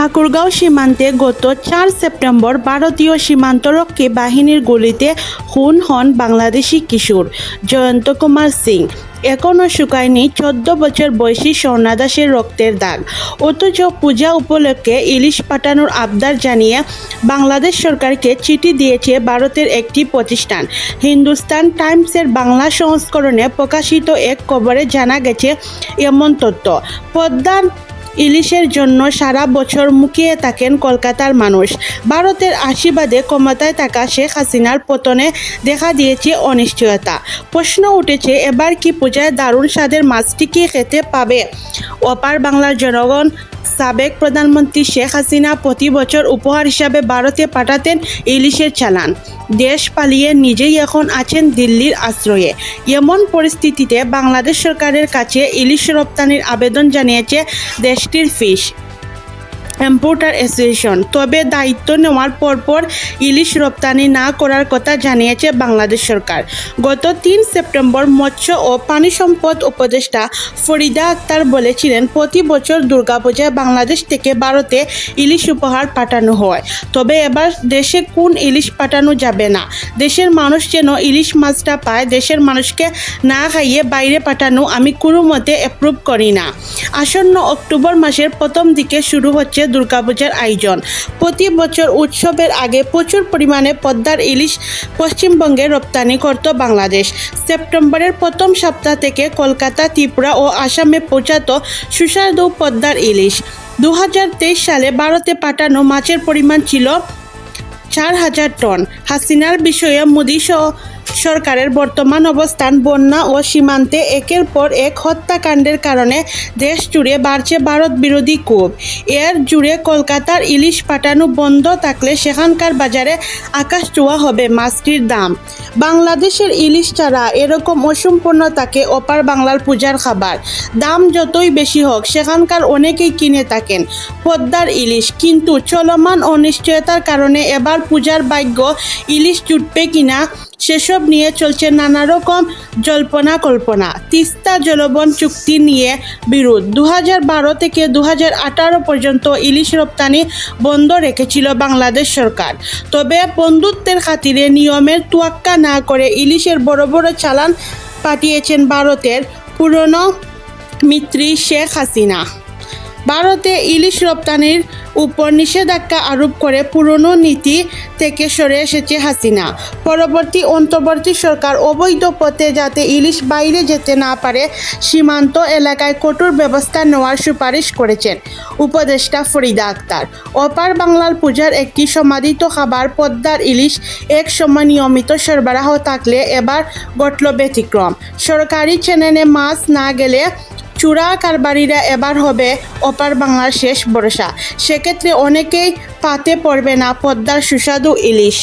ঠাকুরগাঁও সীমান্তে গত চার সেপ্টেম্বর ভারতীয় সীমান্তরক্ষী বাহিনীর গুলিতে খুন হন বাংলাদেশি কিশোর জয়ন্ত কুমার সিং। এখনও শুকায়নি চোদ্দ বছর বয়সী স্বর্ণা দাসের রক্তের দাগ। অথচ পূজা উপলক্ষে ইলিশ পাঠানোর আবদার জানিয়ে বাংলাদেশ সরকারকে চিঠি দিয়েছে ভারতের একটি প্রতিষ্ঠান। হিন্দুস্তান টাইমসের বাংলা সংস্করণে প্রকাশিত এক খবরে জানা গেছে, এমন তথ্য, পদ্মার ইলিশের জন্য সারা বছর মুখিয়ে থাকেন কলকাতার মানুষ। ভারতের আশীর্বাদে ক্ষমতায় থাকা শেখ হাসিনার পতনে দেখা দিয়েছে অনিশ্চয়তা। প্রশ্ন উঠেছে, এবার কি পূজায় দারুণ স্বাদের মাছটি কি খেতে পাবে? অপার বাংলার জনগণ সাবেক প্রধানমন্ত্রী শেখ হাসিনা প্রতি বছর উপহার হিসাবে ভারতে পাঠাতেন ইলিশের চালান। দেশ পালিয়ে নিজেই এখন আছেন দিল্লির আশ্রয়ে। এমন পরিস্থিতিতে বাংলাদেশ সরকারের কাছে ইলিশ রপ্তানির আবেদন জানিয়েছে দেশটির ফিশ। ইম্পোর্টার অ্যাসোসিয়েশন তবে দায়িত্ব নেওয়ার পরপর ইলিশ রপ্তানি না করার কথা জানিয়েছে বাংলাদেশ সরকার। গত তিন সেপ্টেম্বর মৎস্য ও পানি সম্পদ উপদেষ্টা ফরিদা আক্তার বলেছিলেন, প্রতি বছর দুর্গাপূজায় বাংলাদেশ থেকে ভারতে ইলিশ উপহার পাঠানো হয়। তবে এবার দেশে কোন ইলিশ পাঠানো যাবে না। দেশের মানুষ যেন ইলিশ মাছটা পায়, দেশের মানুষকে না খাইয়ে বাইরে পাঠানো আমি কোনো মতে অ্যাপ্রুভ করি না। আসন্ন অক্টোবর মাসের প্রথম দিকে শুরু হচ্ছে দুর্গাপূজার আয়োজন। প্রতি বছর উৎসবের আগে প্রচুর পরিমাণে পদ্মার ইলিশ পশ্চিমবঙ্গে রপ্তানি করত বাংলাদেশ। সেপ্টেম্বরের প্রথম সপ্তাহ থেকে কলকাতা, ত্রিপুরা ও আসামে পৌঁছাত সুস্বাদু পদ্মার ইলিশ। দু হাজার তেইশ সালে ভারতে পাঠানো মাছের পরিমাণ ছিল চার হাজার টন। হাসিনার বিষয়ে মোদী সহ সরকারের বর্তমান অবস্থান, বন্যা ও সীমান্তে একের পর এক হত্যাকাণ্ডের কারণে দেশ জুড়ে বাড়ছে ভারত বিরোধী ক্ষোভ। এর জুড়ে কলকাতার ইলিশ পাঠানো বন্ধ থাকলে সেখানকার বাজারে আকাশ চুয়া হবে মাছটির দাম। বাংলাদেশের ইলিশ ছাড়া এরকম অসম্পূর্ণ থাকে অপার বাংলার পূজার খাবার। দাম যতই বেশি হোক, সেখানকার অনেকেই কিনে থাকেন পদ্মার ইলিশ। কিন্তু চলমান অনিশ্চয়তার কারণে এবার পূজার ভাগ্য ইলিশ জুটবে কিনা, সেসব নিয়ে চলছে নানা রকম জল্পনা কল্পনা। তিস্তা জলবন চুক্তি নিয়ে বিরোধ। দু বারো থেকে দু পর্যন্ত ইলিশ রপ্তানি বন্ধ রেখেছিল বাংলাদেশ সরকার। তবে বন্ধুত্বের খাতিরে নিয়মের তোয়াক্কা না করে ইলিশের বড় বড় চালান পাঠিয়েছেন ভারতের পুরনো মিত্রী শেখ হাসিনা। ভারতে ইলিশ রপ্তানির উপর নিষেধাজ্ঞা আরোপ করে পুরনো নীতি থেকে সরে এসেছে হাসিনা। পরবর্তী অন্তর্বর্তী সরকার অবৈধ পথে যাতে ইলিশ বাইরে যেতে না পারে, সীমান্ত এলাকায় কঠোর ব্যবস্থা নেওয়ার সুপারিশ করেছেন উপদেষ্টা ফরিদা আক্তার। অপার বাংলার পূজার একটি সমাদিত খাবার পদ্মার ইলিশ এক সময় নিয়মিত সরবরাহ থাকলে এবার ঘটল ব্যতিক্রম। সরকারি চ্যানেলে মাছ না গেলে চূড়া কারবারিরা এবার হবে অপার বাংলার শেষ ভরসা। সেক্ষেত্রে অনেকেই পাতে পড়বে না পদ্মার সুস্বাদু ইলিশ।